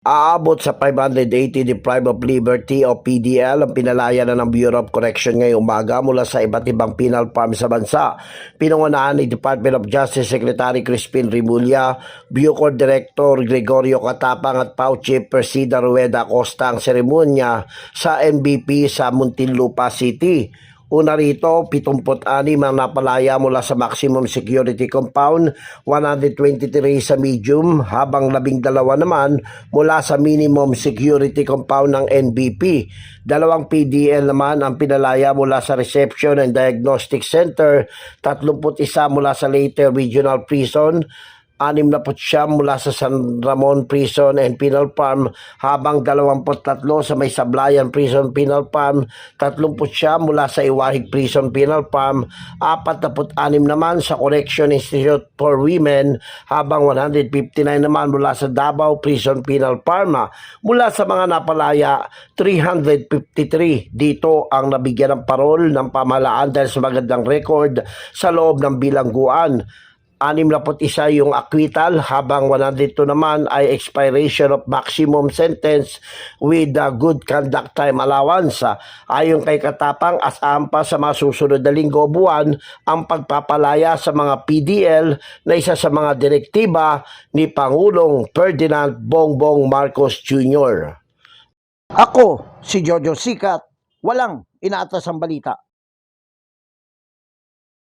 Aabot sa 580 deprived of liberty o PDL ang pinalaya na ng Bureau of Correction ngayong umaga mula sa iba't ibang penal farm sa bansa. Pinungunahan ni Department of Justice Secretary Crispin Rimulya, Bucor Director Gregorio Katapang at PAO Chief Persida Rueda Costa ang seremonya sa NBP sa Muntinlupa City. Una rito, 76 ang napalaya mula sa maximum security compound, 123 sa medium, habang 12 naman mula sa minimum security compound ng NBP. Dalawang PDL naman ang pinalaya mula sa Reception and Diagnostic Center, 31 mula sa Leyte Regional Prison, 69 mula sa San Ramon Prison and Penal Farm habang 23 sa may Sablayan Prison Penal Farm, 30 mula sa Iwahig Prison Penal Farm, 46 naman sa Correction Institute for Women habang 159 naman mula sa Davao Prison Penal Farm. Mula sa mga napalaya, 353 dito ang nabigyan ng parol ng pamahalaan dahil sa magandang record sa loob ng bilangguan. 61 yung acquittal habang 102 naman ay expiration of maximum sentence with the good conduct time allowance. Ayon kay Katapang, asahan pa sa mga susunod na linggo buwan ang pagpapalaya sa mga PDL na isa sa mga direktiba ni Pangulong Ferdinand Bongbong Marcos Jr. Ako, si Jojo Sikat, walang inaatas ang balita.